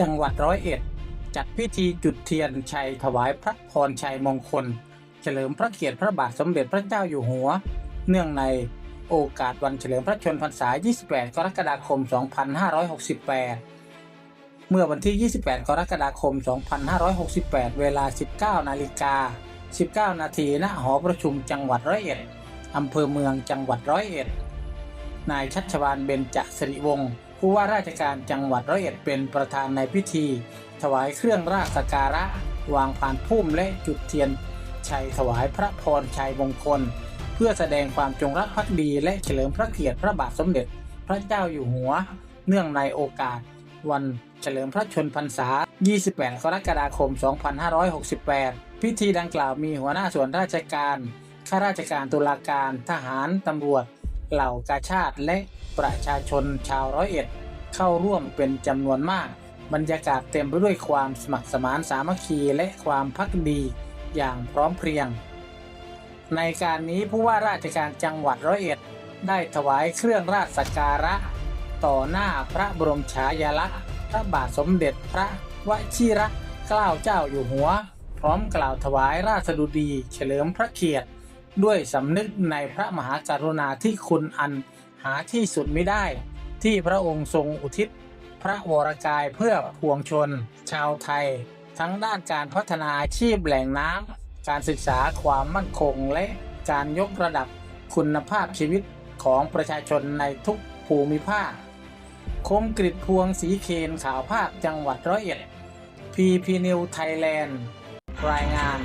จังหวัดร้อยเอ็ด จัดพิธีจุดเทียนชัยถวายพระพรชัยมงคล เฉลิมพระเกียรติพระบาทสมเด็จพระเจ้าอยู่หัว เนื่องในโอกาสวันเฉลิมพระชนมพรรษา 28 กรกฎาคม 2568 เมื่อวันที่ 28 กรกฎาคม 2568 เวลา 19 นาฬิกา 19 นาทีณหอประชุมจังหวัดร้อยเอ็ดอำเภอเมืองจังหวัดร้อยเอ็ด นายชัชวานเบญจสิริวงศ์ ผู้ว่าราชการจังหวัดร้อยเอ็ดเป็นประธานในพิธี ถวายเครื่องราชสการะ วางพานพุ่มและจุดเทียน ชัยถวายพระพรชัยมงคล เพื่อแสดงความจงรักภักดีและเฉลิมพระเกียรติพระบาทสมเด็จ พระเจ้าอยู่หัว เนื่องในโอกาส วันเฉลิมพระชนพรรษา 28 กรกฎาคม 2568 พิธีดังกล่าวมีหัวหน้าส่วนราชการข้าราชการตุลาการทหารตำรวจ เหล่ากาชาติและประชาชนชาวร้อยเอ็ด เข้าร่วมเป็นจำนวนมาก บรรยากาศเต็มไปด้วยความสมัครสมานสามัคคีและความพักดีอย่างพร้อมเพรียง ในการนี้ผู้ว่าราชการจังหวัดร้อยเอ็ด ได้ถวายเครื่องราชสักการะ ต่อหน้าพระบรมฉายาลักษณ์พระบาทสมเด็จพระวชิรเกล้าเจ้าอยู่หัว พร้อมกล่าวถวายราชดุดีเฉลิมพระเกียรติ ด้วยสำนึกในพระมหากรุณาธิคุณอันหาที่สุดไม่ได้ ที่พระองค์ทรงอุทิศ พระวรกายเพื่อพวงชน ชาวไทย ทั้งด้านการพัฒนาอาชีพแหล่งน้ำการศึกษาความมั่นคงและการยกระดับคุณภาพชีวิตของประชาชนในทุกภูมิภาค คมกริดพวงสีเคนข่าวภาพจังหวัดร้อยเอ็ดพีพีนิวไทยแลนด์รายงาน